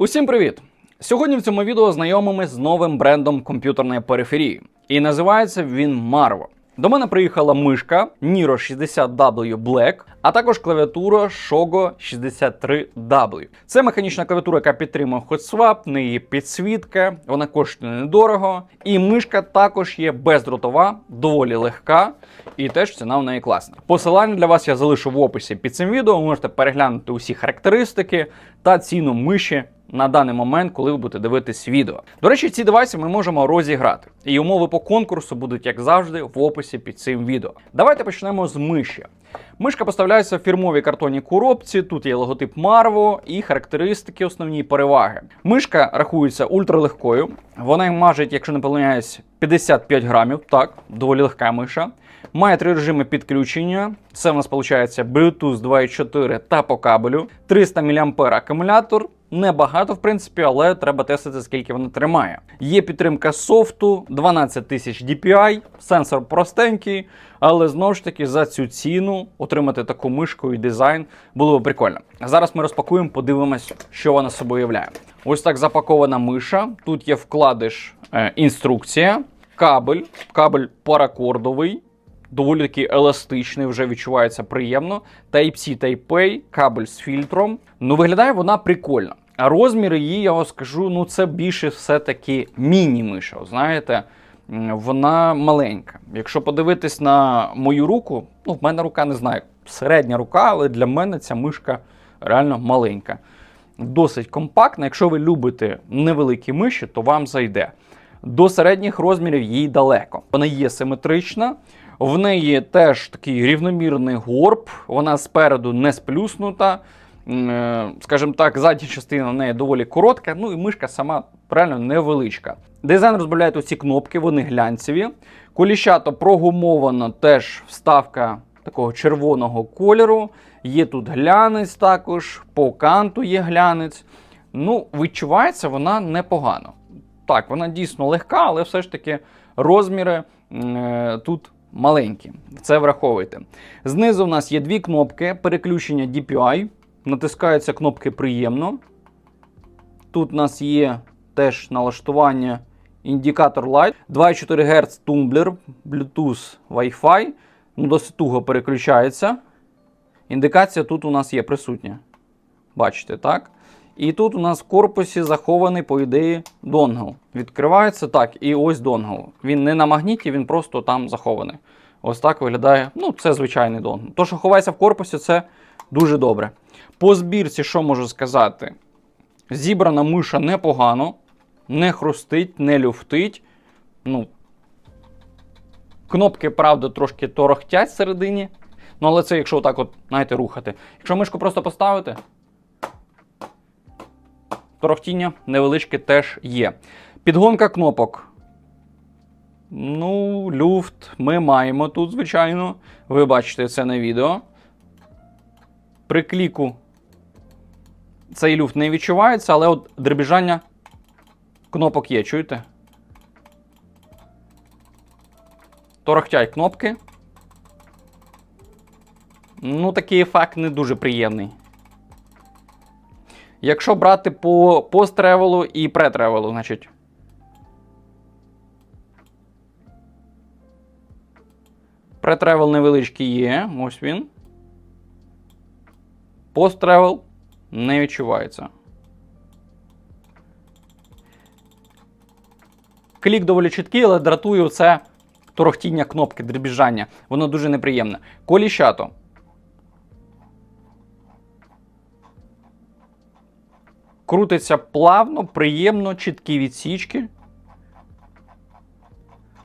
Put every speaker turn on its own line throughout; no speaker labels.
Усім привіт! Сьогодні в цьому відео знайомимось з новим брендом комп'ютерної периферії. І називається він Marvo. До мене приїхала мишка Niro 60W Black, а також клавіатура Shogo 63W. Це механічна клавіатура, яка підтримує HotSwap, в неї є підсвітка, вона коштує недорого. І мишка також є бездротова, доволі легка, і теж ціна в неї класна. Посилання для вас я залишу в описі під цим відео. Ви можете переглянути усі характеристики та ціну миші на даний момент, коли ви будете дивитись відео. До речі, ці девайси ми можемо розіграти. І умови по конкурсу будуть, як завжди, в описі під цим відео. Давайте почнемо з миші. Мишка поставляється в фірмовій картонній коробці. Тут є логотип Marvo і характеристики, основні переваги. Мишка рахується ультралегкою. Вона важить, якщо не помиляюсь, 55 грамів. Так, доволі легка миша. Має три режими підключення. Це в нас виходить Bluetooth 2.4 та по кабелю, 300 мА акумулятор. Небагато, в принципі, але треба тестити, скільки вона тримає. Є підтримка софту, 12 тисяч DPI, сенсор простенький, але знову ж таки за цю ціну отримати таку мишку і дизайн було б прикольно. Зараз ми розпакуємо, подивимось, що вона собою являє. Ось так запакована миша. Тут є вкладиш е, інструкція, кабель, кабель паракордовий. Доволі таки еластичний, вже відчувається приємно. Type-C, Type-A, кабель з фільтром. Ну, виглядає вона прикольно. А розміри її, я вам скажу, ну це більше все-таки міні-миша. Знаєте, вона маленька. Якщо подивитись на мою руку, ну, в мене рука не знаю, середня рука, але для мене ця мишка реально маленька. Досить компактна. Якщо ви любите невеликі миші, то вам зайде. До середніх розмірів їй далеко. Вона є симетрична. В неї теж такий рівномірний горб, вона спереду не сплюснута. Е, Скажімо так, задня частина в неї доволі коротка, ну і мишка сама реально невеличка. Дизайн розбавляє усі кнопки, вони глянцеві. Коліщато прогумовано, теж вставка такого червоного кольору. Є тут глянець також, по канту є глянець. Ну, відчувається вона непогано. Так, вона дійсно легка, але все ж таки розміри е, тут маленькі. Це враховуйте. Знизу в нас є дві кнопки переключення DPI. Натискаються кнопки приємно. Тут у нас є теж налаштування індикатор Light, 2,4 Гц тумблер, Bluetooth, Wi-Fi. Ну, досить туго переключається. Індикація тут у нас є присутня. Бачите, так? І тут у нас в корпусі захований, по ідеї, донгл. Відкривається так, і ось донгл. Він не на магніті, він просто там захований. Ось так виглядає. Ну, це звичайний донгл. То, що ховається в корпусі, це дуже добре. По збірці, що можу сказати? Зібрана миша непогано, не хрустить, не люфтить. Ну, Кнопки, правда, трошки торохтять всередині. Ну, але це якщо отак, от, знаєте, рухати. Якщо мишку просто поставити, торохтіння невеличке теж є. Підгонка кнопок. Ну, люфт ми маємо тут, звичайно. Ви бачите це на відео. При кліку цей люфт не відчувається, але от дребіжання кнопок є, чуєте? Торохтять кнопки. Ну, такий ефект не дуже приємний. Якщо брати по пост-тревелу і пре-тревелу, значить. Пре-тревел невеличкий є, ось він. Пост-тревел не відчувається. Клік доволі чіткий, але дратує це торохтіння кнопки, дребіжання. Воно дуже неприємне. Коліщато. Крутиться плавно, приємно, чіткі відсічки.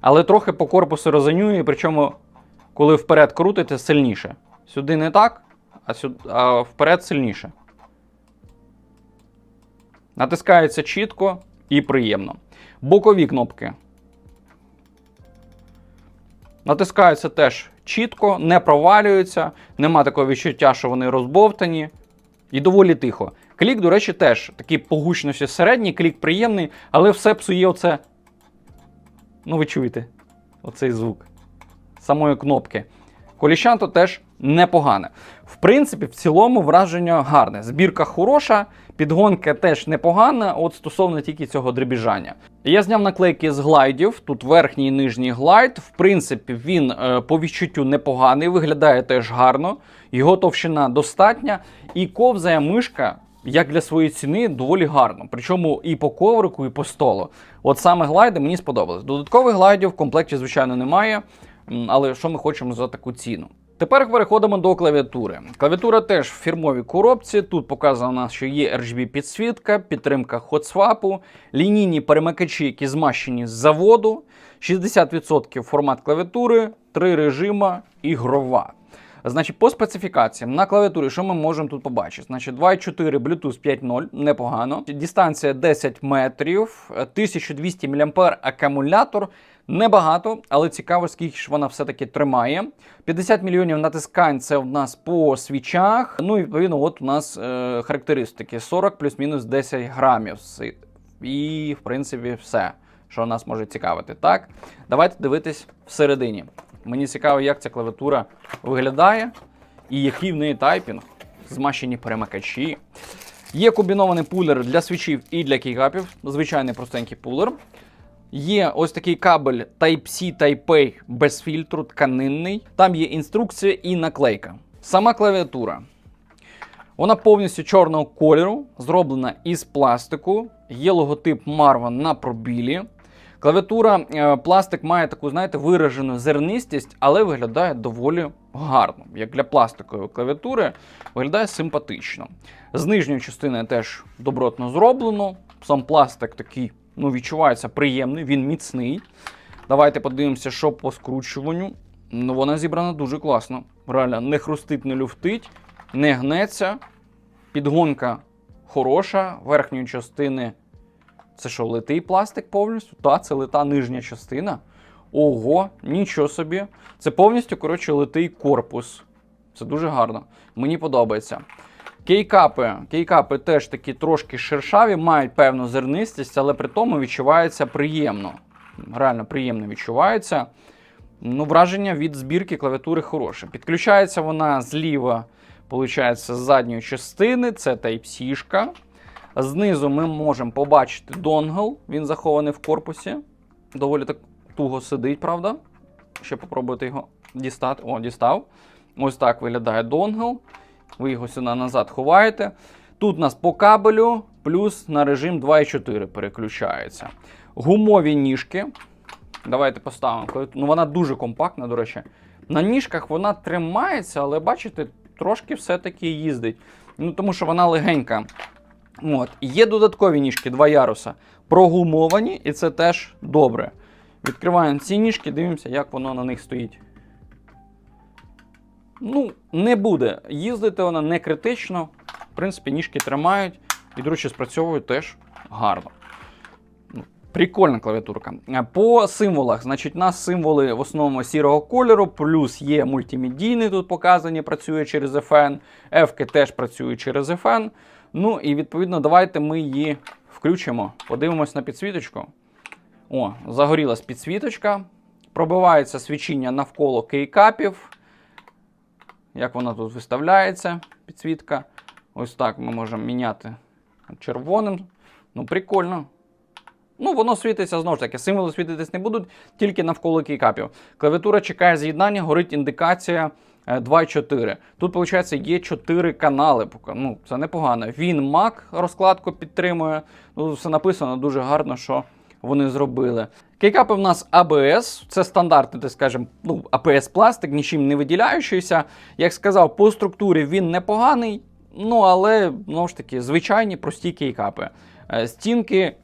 Але трохи по корпусу розанює, причому, коли вперед крутите, сильніше. Сюди не так, а, сюди, а вперед сильніше. Натискається чітко і приємно. Бокові кнопки. Натискаються теж чітко, не провалюються, нема такого відчуття, що вони розбовтані. І доволі тихо. Клік, до речі, теж такий по гучності середній, клік приємний, але все псує оце. Ну, ви чуєте, оцей звук самої кнопки. Коліщанто теж непогане. В принципі, в цілому враження гарне. Збірка хороша, підгонка теж непогана, от стосовно тільки цього дребіжання. Я зняв наклейки з глайдів. Тут верхній і нижній глайд. В принципі, він е, по відчуттю непоганий, виглядає теж гарно, його товщина достатня, і ковзає мишка. Як для своєї ціни доволі гарно, причому і по коврику, і по столу. От саме глайди мені сподобались. Додаткових глайдів в комплекті, звичайно, немає. Але що ми хочемо за таку ціну? Тепер переходимо до клавіатури. Клавіатура теж в фірмовій коробці. Тут показано що є RGB підсвітка, підтримка хотсвапу, лінійні перемикачі, які змащені з заводу, 60% формат клавіатури, три режима, ігрова. Значить, по специфікаціям на клавіатурі, що ми можемо тут побачити? Значить, 2.4 Bluetooth 5.0, непогано. Дистанція 10 метрів, 1200 мАh акумулятор. Небагато, але цікаво, скільки ж вона все-таки тримає. 50 мільйонів натискань це в нас по свічах. Ну і відповідно, от у нас е, характеристики: 40 плюс-мінус 10 грамів. І, в принципі, все, що нас може цікавити. Так, давайте дивитись всередині. Мені цікаво, як ця клавіатура виглядає і який в неї тайпінг, змащені перемикачі. Є комбінований пулер для свічів і для кейгапів, звичайний простенький пулер. Є ось такий кабель Type-C Type-A без фільтру, тканинний. Там є інструкція і наклейка. Сама клавіатура. Вона повністю чорного кольору, зроблена із пластику. Є логотип Marva на пробілі. Клавіатура, е, пластик має таку, знаєте, виражену зернистість, але виглядає доволі гарно. Як для пластикової клавіатури, виглядає симпатично. З нижньої частини теж добротно зроблено. Сам пластик такий, ну, відчувається приємний, він міцний. Давайте подивимося, що по скручуванню. Ну, вона зібрана дуже класно. Реально, не хрустить, не люфтить, не гнеться. Підгонка хороша, верхньої частини. Це що, литий пластик повністю? Та, це лита нижня частина. Ого, нічого собі. Це повністю, коротше, литий корпус. Це дуже гарно. Мені подобається. Кейкапи. Кейкапи теж такі трошки шершаві, мають певну зернистість, але при тому відчувається приємно. Реально приємно відчувається. Ну, враження від збірки клавіатури хороше. Підключається вона зліва, виходить, з задньої частини. Це Type-C. Знизу ми можемо побачити донгл, він захований в корпусі. Доволі так туго сидить, правда? Ще попробуйте його дістати. О, дістав. Ось так виглядає донгл. Ви його сюди назад ховаєте. Тут у нас по кабелю, плюс на режим 2.4 переключається. Гумові ніжки. Давайте поставимо. Ну, вона дуже компактна, до речі. На ніжках вона тримається, але бачите, трошки все-таки їздить. Ну, тому що вона легенька. От. Є додаткові ніжки, два яруса, прогумовані, і це теж добре. Відкриваємо ці ніжки, дивимося, як воно на них стоїть. Ну, не буде їздити вона не критично. В принципі, ніжки тримають і, до речі, спрацьовують теж гарно. Прикольна клавіатурка. По символах, значить, у нас символи в основному сірого кольору, плюс є мультимедійний тут показані, працює через FN. F теж працює через FN. Ну і відповідно, давайте ми її включимо. Подивимось на підсвіточку. О, загорілась підсвіточка. Пробивається свічіння навколо кейкапів. Як вона тут виставляється, підсвітка. Ось так ми можемо міняти червоним. Ну, прикольно. Ну, воно світиться знову ж таки. Символи світитись не будуть, тільки навколо кейкапів. Клавіатура чекає з'єднання, горить індикація е, 2.4. Тут, виходить, є 4 канали. Ну, це непогано. Він Mac розкладку підтримує. Ну, все написано дуже гарно, що вони зробили. Кейкапи в нас ABS, це стандартний, так скажемо, ну, APS пластик, нічим не виділяючийся. Як сказав, по структурі він непоганий, ну але знову ж таки звичайні прості кейкапи. Е, Стінки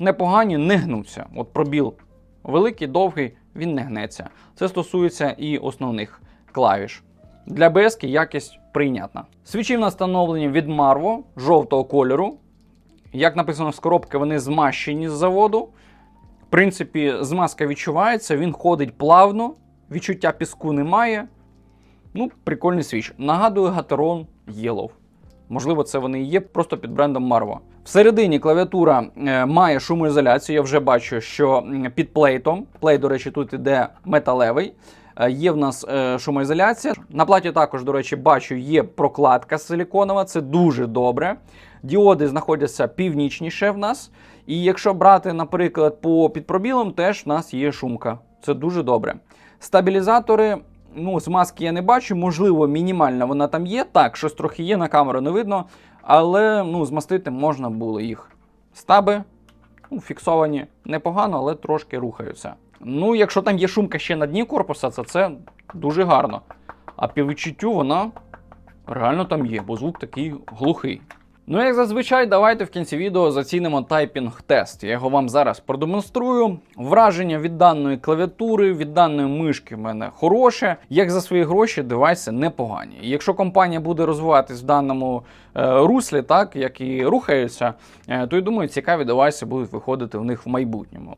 непогані, не гнуться. От пробіл великий, довгий, він не гнеться. Це стосується і основних клавіш. Для BS якість прийнятна. Свічі в встановлені від Marvo жовтого кольору. Як написано з коробки, вони змащені з заводу. В принципі, змазка відчувається, він ходить плавно, відчуття піску немає. Ну, прикольний свіч. Нагадую Gateron Yellow. Можливо, це вони і є просто під брендом Marvo. Всередині клавіатура е, має шумоізоляцію. Я вже бачу, що під плейтом. Плейт, до речі, тут іде металевий. Е, Є в нас е, шумоізоляція. На платі також, до речі, бачу, є прокладка силіконова, це дуже добре. Діоди знаходяться північніше в нас. І якщо брати, наприклад, по підпробілам, теж в нас є шумка. Це дуже добре. Стабілізатори, ну, змазки я не бачу, можливо, мінімальна вона там є. Так, щось трохи є, на камеру не видно, але ну, змастити можна було їх. Стаби ну, фіксовані непогано, але трошки рухаються. Ну, якщо там є шумка ще на дні корпуса, то це дуже гарно. А по відчуттю вона реально там є, бо звук такий глухий. Ну, як зазвичай, давайте в кінці відео зацінимо тайпінг-тест. Я його вам зараз продемонструю. Враження від даної клавіатури, від даної мишки в мене хороше. Як за свої гроші, девайси непогані. Якщо компанія буде розвиватись в даному е, руслі, так як і рухається, е, то я думаю, цікаві девайси будуть виходити в них в майбутньому.